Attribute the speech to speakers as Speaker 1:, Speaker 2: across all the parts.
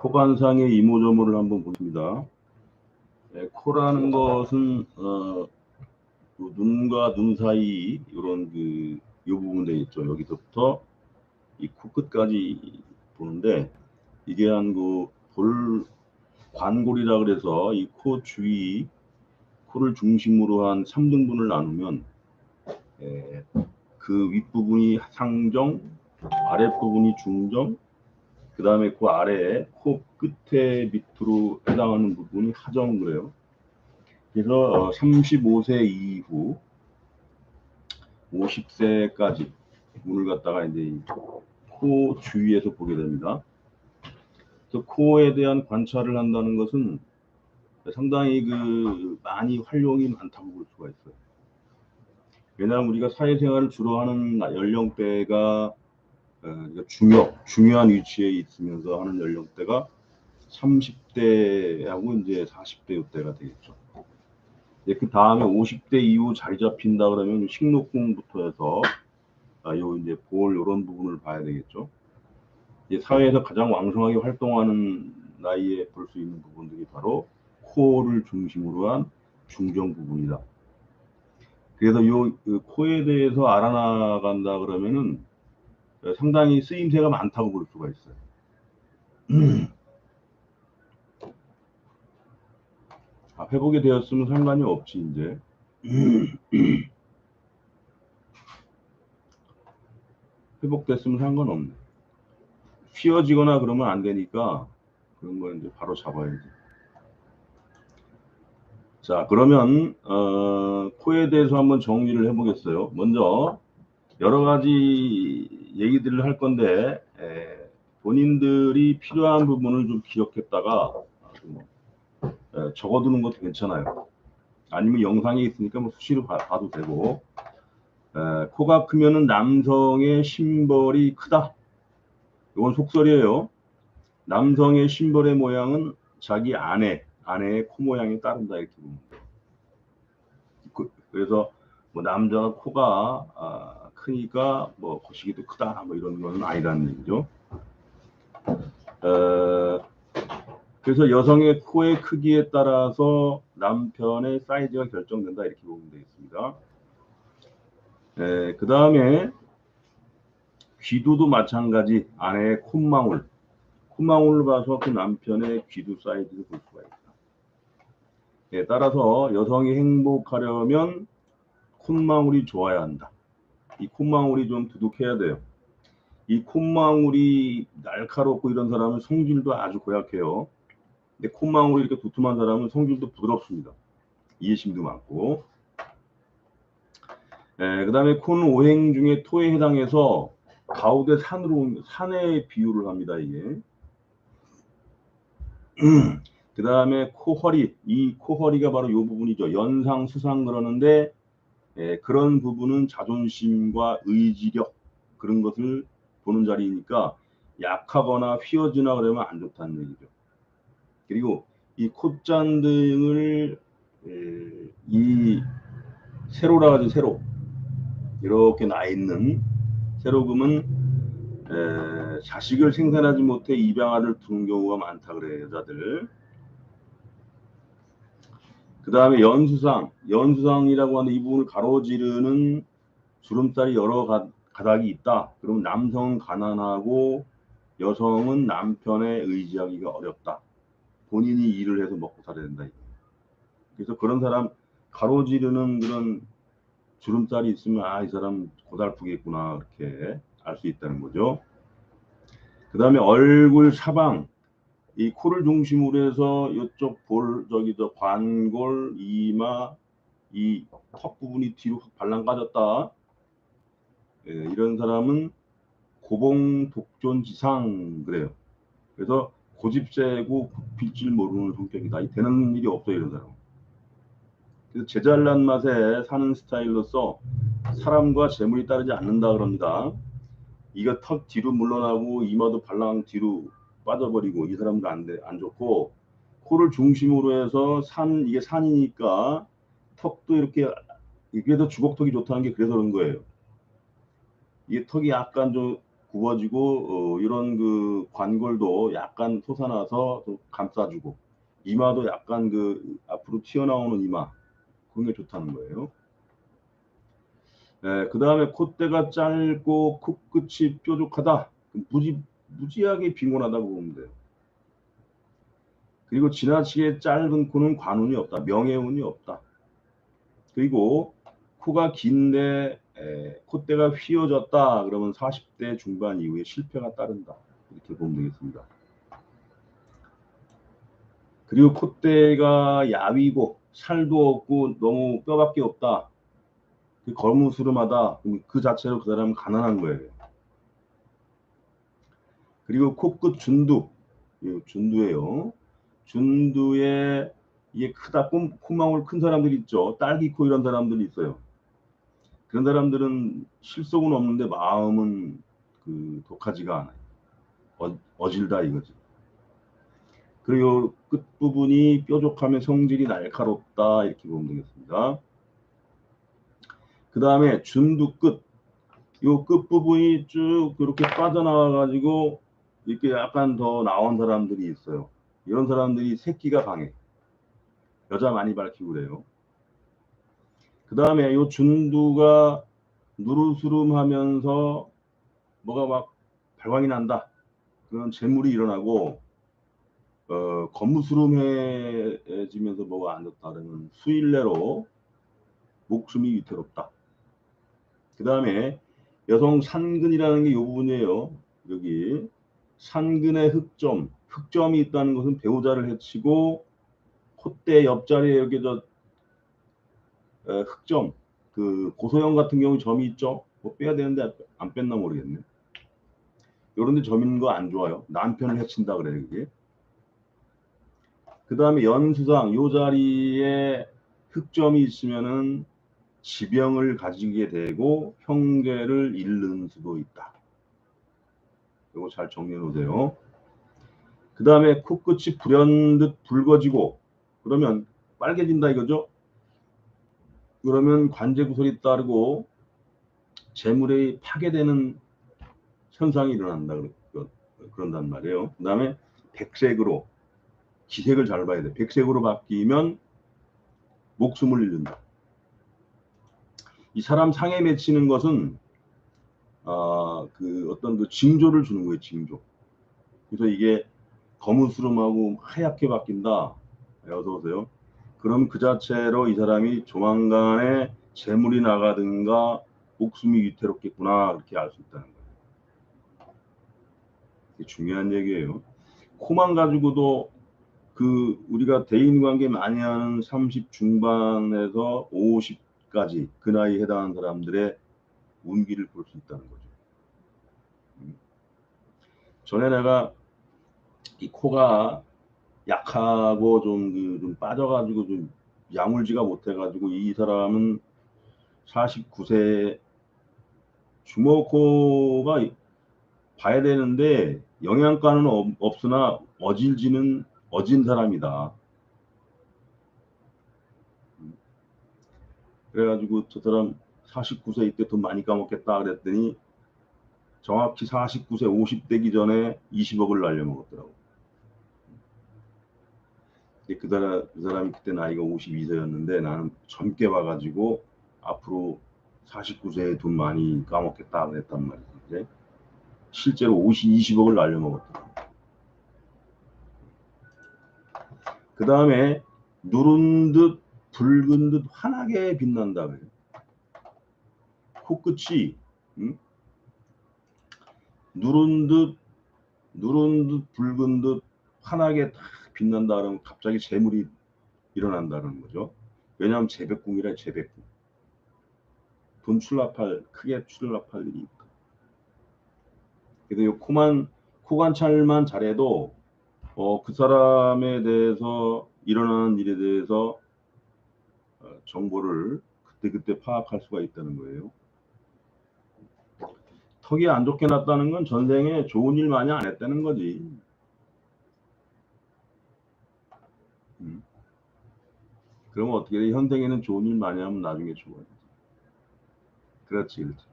Speaker 1: 코관상의 이모저모를 한번 보십니다. 네, 코라는 것은 어, 그 눈과 눈 사이 이런 그이 부분 돼 있죠. 여기서부터 이 코 끝까지 보는데 이게 한그 볼 관골이라 그래서 이 코 주위 코를 중심으로 한 3등분을 나누면 에, 그 윗부분이 상정, 아랫부분이 중정, 그 다음에 그 아래에 코 끝에 밑으로 해당하는 부분이 하정 그래요. 그래서 35세 이후 50세까지 문을 갖다가 이제 코 주위에서 보게 됩니다. 그래서 코에 대한 관찰을 한다는 것은 상당히 그 많이 활용이 많다고 볼 수가 있어요. 왜냐하면 우리가 사회생활을 주로 하는 연령대가 그러니까 중요 중요한 위치에 있으면서 하는 연령대가 30대하고 이제 40대 이때가 되겠죠. 그 다음에 50대 이후 자리 잡힌다 그러면 식록공부터 해서 아, 요 이제 볼 이런 부분을 봐야 되겠죠. 사회에서 가장 왕성하게 활동하는 나이에 볼 수 있는 부분들이 바로 코를 중심으로 한 중정 부분이다. 그래서 요 그 코에 대해서 알아나간다 그러면은 상당히 쓰임새가 많다고 볼 수가 있어요. 아, 회복이 되었으면 상관이 없지 이제. 회복됐으면 상관없네. 휘어지거나 그러면 안 되니까 그런 거 이제 바로 잡아야지. 자 그러면 어, 코에 대해서 한번 정리를 해보겠어요. 먼저 여러 가지 얘기들을 할 건데 에, 본인들이 필요한 부분을 좀 기억했다가 에, 적어두는 것도 괜찮아요. 아니면 영상에 있으니까 뭐 수시로 봐, 도 되고 에, 코가 크면은 남성의 심벌이 크다. 이건 속설이에요. 남성의 심벌의 모양은 자기 아내, 아내의 코 모양에 따른다 이렇게 보면 돼요. 그, 그래서 뭐 남자가 코가 아, 크니까 뭐 거시기도 크다 뭐 이런 거는 아니라는 얘기죠. 어, 그래서 여성의 코의 크기에 따라서 남편의 사이즈가 결정된다 이렇게 보면 되겠습니다. 그 다음에 귀두도 마찬가지 아내의 콧망울 콧망울을 봐서 그 남편의 귀두 사이즈를 볼 수가 있다. 예, 따라서 여성이 행복하려면 콧망울이 좋아야 한다. 이 콧망울이 좀 두둑해야 돼요. 이 콧망울이 날카롭고 이런 사람은 성질도 아주 고약해요. 근데 콧망울이 이렇게 두툼한 사람은 성질도 부드럽습니다. 이해심도 많고. 예, 그 다음에 코는 오행 중에 토에 해당해서 가운데 산으로 산에 비유를 합니다. 이게. 그 다음에 코허리 이 코허리가 바로 이 부분이죠. 연상 수상 그러는데 예, 그런 부분은 자존심과 의지력 그런 것을 보는 자리니까 약하거나 휘어지나 그러면 안 좋다는 얘기죠. 그리고 이 콧잔 등을 에, 이 세로라 가지 세로 이렇게 나 있는 세로금은 에, 자식을 생산하지 못해 입양아를 두는 경우가 많다 그래요 여자들. 그 다음에 연수상, 연수상이라고 하는 이 부분을 가로지르는 주름살이 여러 가, 가닥이 있다. 그러면 남성은 가난하고 여성은 남편에 의지하기가 어렵다. 본인이 일을 해서 먹고 살아야 된다. 그래서 그런 사람 가로지르는 그런 주름살이 있으면 아 이 사람 고달프겠구나 이렇게 알 수 있다는 거죠. 그 다음에 얼굴 사방. 이 코를 중심으로 해서 이쪽 볼 저기 저 관골 이마 이 턱 부분이 뒤로 발랑 까졌다. 예, 이런 사람은 고봉 독존지상 그래요. 그래서 고집세고 줄 모르는 성격이다. 이 되는 일이 없어 이런 사람 그래서 제잘난 맛에 사는 스타일로서 사람과 재물이 따르지 않는다 그럽니다 이가 턱 뒤로 물러나고 이마도 발랑 뒤로 빠져버리고 이 사람도 안, 돼, 안 좋고 코를 중심으로 해서 산 이게 산이니까 턱도 이렇게 이게 더 주걱턱이 좋다는 게 그래서 그런 거예요. 이게 턱이 약간 좀 굽어지고 어, 이런 그 관골도 약간 솟아나서 좀 감싸주고 이마도 약간 그 앞으로 튀어나오는 이마 그런 게 좋다는 거예요. 네, 그 다음에 콧대가 짧고 코끝이 뾰족하다. 무지, 무지하게 빈곤하다고 보면 돼요. 그리고 지나치게 짧은 코는 관운이 없다. 명예운이 없다. 그리고 코가 긴데 에, 콧대가 휘어졌다. 그러면 40대 중반 이후에 실패가 따른다. 이렇게 보면 되겠습니다. 그리고 콧대가 야위고 살도 없고 너무 뼈밖에 없다. 거무스름하다. 그 자체로 그 사람은 가난한 거예요. 그리고 코끝 준두, 준두예요. 준두에 이게 크다 콧망울 큰 사람들 있죠. 딸기 코 이런 사람들이 있어요. 그런 사람들은 실속은 없는데 마음은 그 독하지가 않아요. 어, 어질다 이거지. 그리고 끝부분이 뾰족하면 성질이 날카롭다 이렇게 보면 되겠습니다. 그 다음에 준두 끝, 요 끝부분이 쭉 그렇게 빠져나와 가지고 이렇게 약간 더 나온 사람들이 있어요. 이런 사람들이 새끼가 강해. 여자 많이 밝히고 그래요. 그 다음에 요 준두가 누르스름 하면서 뭐가 막 발광이 난다. 그런 재물이 일어나고 어, 거무스름해지면서 뭐가 안 좋다. 그러면 수일내로 목숨이 위태롭다. 그 다음에 여성 산근이라는 게 이 부분이에요. 여기 산근의 흑점, 흑점이 있다는 것은 배우자를 해치고 콧대 옆자리에 여기 저 에, 흑점, 그 고소형 같은 경우 점이 있죠. 뭐 빼야 되는데 안 뺐나 모르겠네. 요런데 점 있는 거안 좋아요. 남편을 해친다 그래요 이게. 그 다음에 연수상 요 자리에 흑점이 있으면은 지병을 가지게 되고 형제를 잃는 수도 있다. 이거 잘 정리해 놓으세요. 그 다음에 코끝이 불현듯 붉어지고 그러면 빨개진다 이거죠. 그러면 관제 구설이 따르고 재물이 파괴되는 현상이 일어난다 그런단 말이에요. 그 다음에 백색으로 기색을 잘 봐야 돼. 백색으로 바뀌면 목숨을 잃는다. 이 사람 상에 맺히는 것은 아, 그 어떤 그 징조를 주는 거예요, 징조. 그래서 이게 거무스름하고 하얗게 바뀐다. 네, 어서 오세요. 그럼 그 자체로 이 사람이 조만간에 재물이 나가든가 목숨이 위태롭겠구나 이렇게 알 수 있다는 거예요. 중요한 얘기예요. 코만 가지고도 그 우리가 대인 관계 많이 하는 30 중반에서 50까지 그 나이에 해당하는 사람들의 운기를 볼 수 있다는 거죠. 음. 전에 내가 이 코가 약하고 좀, 그, 좀 빠져가지고 좀 야물지가 못해가지고 이 사람은 49세 주먹코가 봐야 되는데 영양가는 없으나 어질지는 어진 사람이다. 그래가지고 저 사람 49세 이때 돈 많이 까먹겠다 그랬더니 정확히 49세 50대기 전에 20억을 날려먹었더라고. 그 사람, 그 사람이 그때 나이가 52세였는데 나는 젊게 봐가지고 앞으로 49세에 돈 많이 까먹겠다 그랬단 말이지. 실제로 50, 20억을 날려먹었더라고. 그 다음에 누른 듯 붉은 듯 환하게 빛난다 그래요. 코끝이 음? 누른 듯 누른 듯 붉은 듯 환하게 딱 빛난다 그러면 갑자기 재물이 일어난다는 거죠. 왜냐하면 재백궁이라 재백궁. 돈 출납할 크게 출납할 일이 있다. 그래서 이 코만 코관찰만 잘해도 어, 그 사람에 대해서 일어나는 일에 대해서 어, 정보를 그때그때 파악할 수가 있다는 거예요. 턱이 안 좋게 났다는 건 전생에 좋은 일 많이 안 했다는 거지. 그러면 어떻게 돼? 현생에는 좋은 일 많이 하면 나중에 좋아져. 그렇지, 그렇지.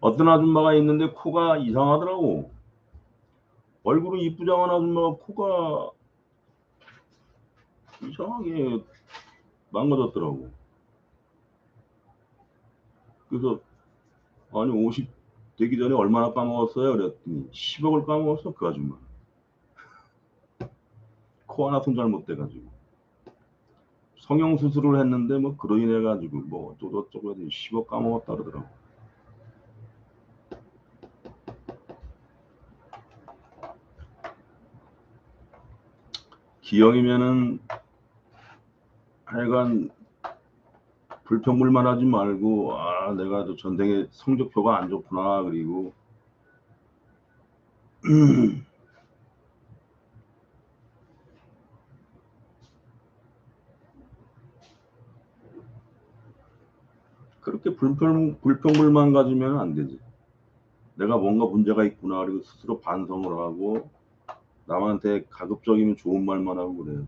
Speaker 1: 어떤 아줌마가 있는데 코가 이상하더라고. 얼굴은 이쁘장한 아줌마가 코가 이상하게 망가졌더라고. 그래서 아니 50 되기 전에 얼마나 까먹었어요? 그랬더니 10억을 까먹었어 그 아줌마. 코 하나 손 잘 못 돼가지고 성형 수술을 했는데 뭐 그로 인해 가지고 뭐 어쩌고 저쩌고 해서 10억 까먹었다 그러더라고. 기영이면은 하여간 불평불만 하지 말고 아 내가 저 전생에 성적표가 안 좋구나 그리고 그렇게 불평 불평불만 가지면 안 되지. 내가 뭔가 문제가 있구나 그리고 스스로 반성을 하고 남한테 가급적이면 좋은 말만 하고 그래요.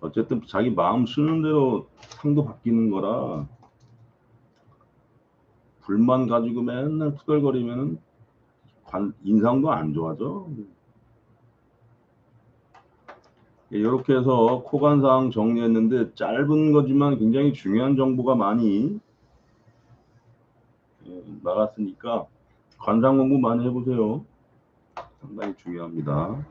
Speaker 1: 어쨌든 자기 마음 쓰는 대로 상도 바뀌는 거라 불만 가지고 맨날 투덜거리면은 관, 인상도 안 좋아져. 이렇게 해서 코관상 정리했는데 짧은 거지만 굉장히 중요한 정보가 많이 예, 나갔으니까 관상 공부 많이 해보세요. 상당히 중요합니다.